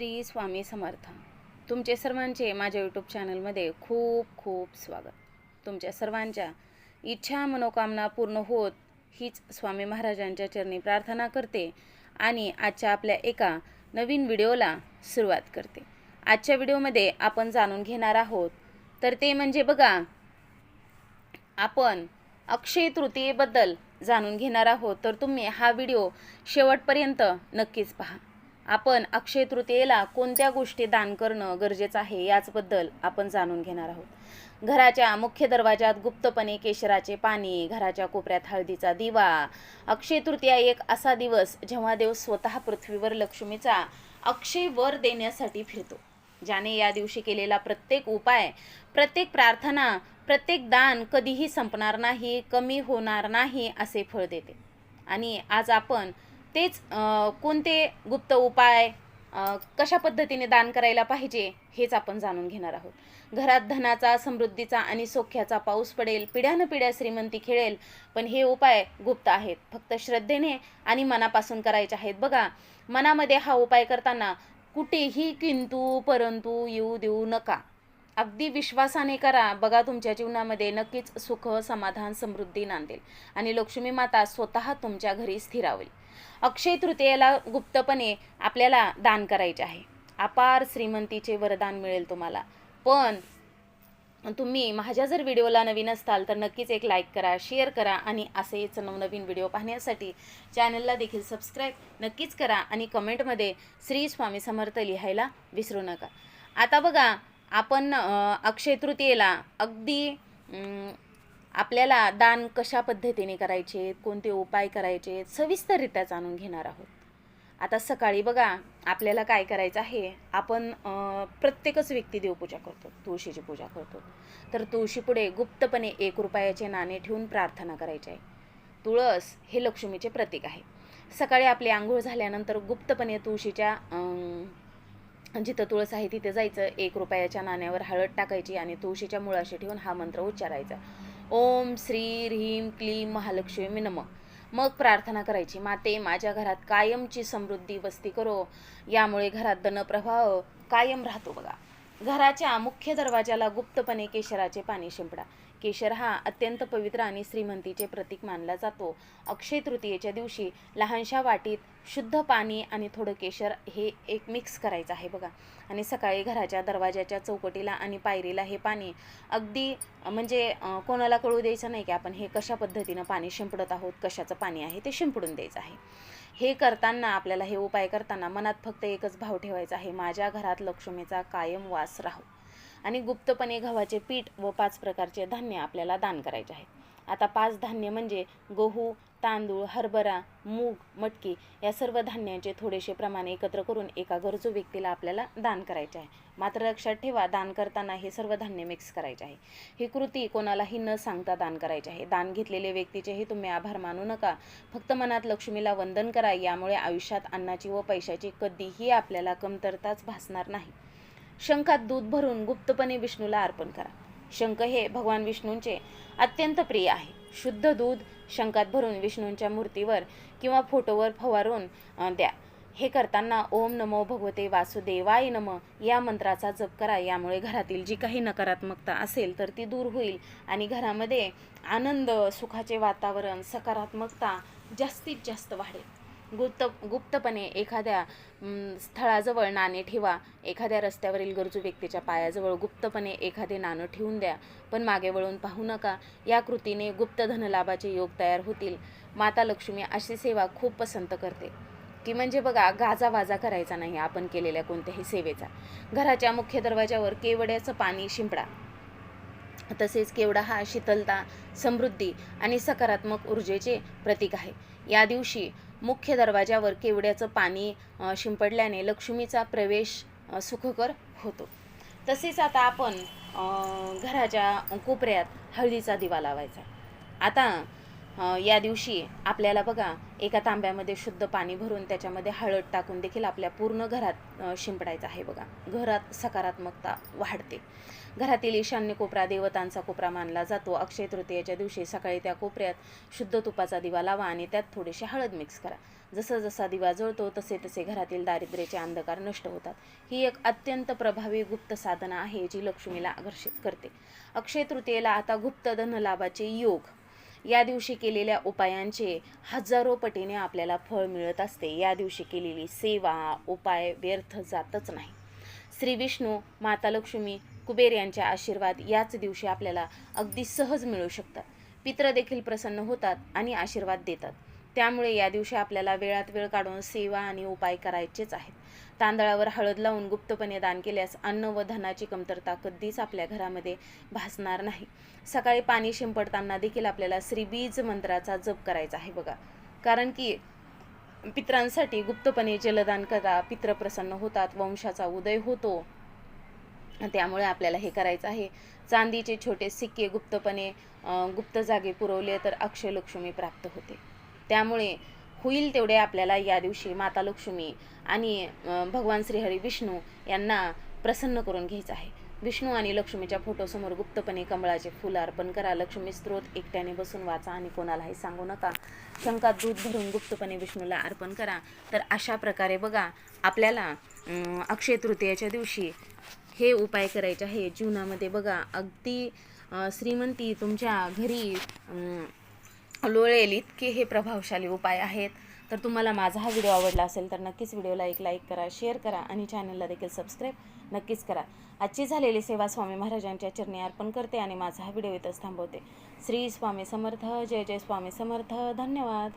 श्री स्वामी समर्थ. तुमचे सर्वांचे माझ्या यूट्यूब चॅनलमध्ये खूप खूप स्वागत. तुमच्या सर्वांच्या इच्छा मनोकामना पूर्ण होत हीच स्वामी महाराजांच्या चरणी प्रार्थना करते आणि आजच्या आपल्या एका नवीन व्हिडिओला सुरुवात करते. आजच्या व्हिडिओमध्ये आपण जाणून घेणार आहोत तर ते म्हणजे बघा आपण अक्षय तृतीयेबद्दल जाणून घेणार आहोत तर तुम्ही हा व्हिडिओ शेवटपर्यंत नक्कीच पहा. आपण अक्षय तृतीयेला कोणत्या गोष्टी दान करणं गरजेचं आहे याचबद्दल आपण जाणून घेणार आहोत. घराच्या मुख्य दरवाजात गुप्तपणे केशराचे पाणी घराच्या कोपऱ्यात हळदीचा दिवा. अक्षय तृतीया एक असा दिवस जेव्हा देव स्वतः पृथ्वीवर लक्ष्मीचा अक्षय वर देण्यासाठी फिरतो. ज्याने या दिवशी केलेला प्रत्येक उपाय प्रत्येक प्रार्थना प्रत्येक दान कधीही संपणार नाही कमी होणार नाही असे फळ देते. आणि आज आपण तेच कोणते गुप्त उपाय कशा पद्धतीने दान करायला पाहिजे हेच आपण जाणून घेणार आहोत. घरात धनाचा समृद्धीचा आणि सौख्याचा पाऊस पडेल पिढ्यानं पिढ्या श्रीमंती खेळेल पण हे उपाय गुप्त आहेत. फक्त श्रद्धेने आणि मनापासून करायचे आहेत. बघा मनामध्ये हा उपाय करताना कुठेही किंतू परंतु येऊ देऊ नका. अगदी विश्वासाने करा. बघा तुमच्या जीवनामध्ये नक्कीच सुख समाधान समृद्धी नांदेल. आणि लक्ष्मी माता स्वतः तुमच्या घरी स्थिरावेल. अक्षय तृतीयेला गुप्तपणे आपल्याला दान करायचे आहे. अपार श्रीमंतीचे वरदान मिळेल तुम्हाला. पण तुम्ही माझ्या जर व्हिडिओला नवीन असताल तर नक्कीच एक लाईक करा शेअर करा आणि असेच नवनवीन व्हिडिओ पाहण्यासाठी चॅनलला देखील सबस्क्राईब नक्कीच करा आणि कमेंटमध्ये श्री स्वामी समर्थ लिहायला विसरू नका. आता बघा आपण अक्षय तृतीयेला अगदी आपल्याला दान कशा पद्धतीने करायचे कोणते उपाय करायचे सविस्तररित्या जाणून घेणार आहोत. आता सकाळी बघा आपल्याला काय करायचं आहे? आपण प्रत्येकच व्यक्ती देवपूजा करतो तुळशीची पूजा करतो. तर तुळशीपुढे गुप्तपणे एक रुपयाचे नाणे ठेवून प्रार्थना करायची आहे. तुळस हे लक्ष्मीचे प्रतीक आहे. सकाळी आपली आंघोळ झाल्यानंतर गुप्तपणे तुळशीच्या जिथं तुळस आहे तिथे जायचं. एक रुपयाच्या नाण्यावर हळद टाकायची आणि तुळशीच्या मुळाशी ठेवून हा मंत्र उच्चारायचा. ओम श्री ह्रीम क्लीम महालक्ष्मी नम. मग प्रार्थना करायची. माते माझ्या घरात कायमची समृद्धी वस्ती करो. यामुळे घरात धनप्रवाह कायम राहतो बघा. घराच्या मुख्य दरवाजाला गुप्तपणे केशराचे पाणी शिंपडा. केशर हा अत्यंत पवित्र आणि श्रीमंतीचे प्रतीक मानला जातो. अक्षय तृतीयेच्या दिवशी लहानशा वाटीत शुद्ध पाणी आणि थोडं केशर हे एक मिक्स करायचं आहे बघा. आणि सकाळी घराच्या दरवाजाच्या चौकटीला आणि पायरीला हे पाणी अगदी म्हणजे कोणाला कळू द्यायचं नाही की आपण हे कशा पद्धतीनं पाणी शिंपडत आहोत कशाचं पाणी आहे ते शिंपडून द्यायचं आहे. हे करताना आपल्याला हे उपाय करताना मनात फक्त एकच भाव ठेवायचा आहे माझ्या घरात लक्ष्मीचा कायम वास राहो. आणि गुप्तपणे गव्हाचे पीठ व पाच प्रकारचे धान्य आपल्याला दान करायचे आहे. आता पाच धान्य म्हणजे गहू तांदूळ हरभरा मूग मटकी या सर्व धान्यांचे थोडेसे प्रमाण एकत्र करून एका गरजू व्यक्तीला आपल्याला दान करायचे आहे. मात्र लक्षात ठेवा दान करताना हे सर्व धान्य मिक्स करायचे आहे. ही कृती कोणालाही न सांगता दान करायचे आहे. दान घेतलेले व्यक्तीचेही तुम्ही आभार मानू नका. फक्त मनात लक्ष्मीला वंदन करा यामुळे आयुष्यात अन्नाची व पैशाची कधीही आपल्याला कमतरताच भासणार नाही. शंखात दूध भरून गुप्तपणे विष्णूला अर्पण करा. शंख हे भगवान विष्णूंचे अत्यंत प्रिय आहे. शुद्ध दूध शंखात भरून विष्णूंच्या मूर्तीवर किंवा फोटोवर फवारून द्या. हे करताना ओम नमो भगवते वासुदेवाय नम या मंत्राचा जप करा. यामुळे घरातील जी काही नकारात्मकता असेल तर ती दूर होईल आणि घरामध्ये आनंद सुखाचे वातावरण सकारात्मकता जास्तीत जास्त वाढेल. गुप्त गुप्तपणे एखाद्या स्थळाजवळ नाणे ठेवा. एखाद्या रस्त्यावरील गरजू व्यक्तीच्या पायाजवळ गुप्तपणे एखादे नाणं ठेवून द्या. पण मागे वळून पाहू नका. या कृतीने गुप्त धनलाभाचे योग तयार होतील. माता लक्ष्मी अशी सेवा खूप पसंत करते. की म्हणजे बघा गाजावाजा करायचा नाही आपण केलेल्या कोणत्याही सेवेचा. घराच्या मुख्य दरवाजावर केवड्याचं पाणी शिंपडा. तसेच केवडा हा शीतलता समृद्धी आणि सकारात्मक ऊर्जेचे प्रतीक आहे. या दिवशी मुख्य दरवाजावर केवड्याचं पाणी शिंपडल्याने लक्ष्मीचा प्रवेश सुखकर होतो. तसेच आता आपण घराच्या कोपऱ्यात हळदीचा दिवा लावायचा. आता या दिवशी आपल्याला बघा एका तांब्यामध्ये शुद्ध पाणी भरून त्याच्यामध्ये हळद टाकून देखील आपल्या पूर्ण घरात शिंपडायचं आहे बघा. घरात सकारात्मकता वाढते. घरातील ईशान्य कोपरा देवतांचा कोपरा मानला जातो. अक्षय तृतीयेच्या दिवशी सकाळी त्या कोपऱ्यात शुद्ध तुपाचा दिवा लावा आणि त्यात थोडीशी हळद मिक्स करा. जसं जसा दिवा जळतो तसे तसे घरातील दारिद्र्याचे अंधकार नष्ट होतात. ही एक अत्यंत प्रभावी गुप्त साधना आहे जी लक्ष्मीला आकर्षित करते. अक्षय तृतीयेला आता गुप्त धनलाभाचे योग या दिवशी केलेल्या उपायांचे हजारो पटीने आपल्याला फळ मिळत असते. या दिवशी केलेली सेवा उपाय व्यर्थ जातच नाही. श्री विष्णू माता लक्ष्मी कुबेर यांच्या आशीर्वाद याच दिवशी आपल्याला अगदी सहज मिळू शकतात. पित्र देखील प्रसन्न होतात आणि आशीर्वाद देतात. त्यामुळे या दिवशी आपल्याला वेळात वेळ काढून सेवा आणि उपाय करायचेच आहेत. तांदळावर हळद लावून गुप्तपणे दान केल्यास अन्न व धनाची कमतरता कधीच आपल्या घरामध्ये भासणार नाही. सकाळी पाणी शिंपडताना देखील आपल्याला श्रीबीज मंत्राचा जप करायचा आहे बघा. कारण की पित्रांसाठी गुप्तपणे जलदान करा पित्र प्रसन्न होतात वंशाचा उदय होतो. त्यामुळे आपल्याला हे करायचं आहे. चांदीचे छोटे सिक्के गुप्तपणे गुप्त जागे पुरवले तर अक्षय लक्ष्मी प्राप्त होते. त्यामुळे होईल तेवढे आपल्याला या दिवशी माता लक्ष्मी आणि भगवान श्रीहरी विष्णू यांना प्रसन्न करून घ्यायचं आहे. विष्णू आणि लक्ष्मीच्या फोटोसमोर गुप्तपणे कमळाचे फुल अर्पण करा. लक्ष्मी स्त्रोत एकट्याने बसून वाचा आणि कोणालाही सांगू नका. शंकात दूध भरून गुप्तपणे विष्णूला अर्पण करा. तर अशा प्रकारे बघा आपल्याला अक्षय तृतीयाच्या दिवशी हे उपाय करायचे आहे. जीवनामध्ये बघा अगदी श्रीमंती तुमच्या घरी लोळेल इतके हे प्रभावशाली उपाय आहेत. तर तुम्हाला माझा हा व्हिडिओ आवडला असेल तर नक्कीच व्हिडिओला एक लाईक करा शेअर करा आणि चॅनलला देखील सबस्क्राईब नक्कीच करा. आजची झालेली सेवा स्वामी महाराजांच्या चरणी अर्पण करते आणि माझा हा व्हिडिओ इथंच थांबवते. श्री स्वामी समर्थ जय जय स्वामी समर्थ. धन्यवाद.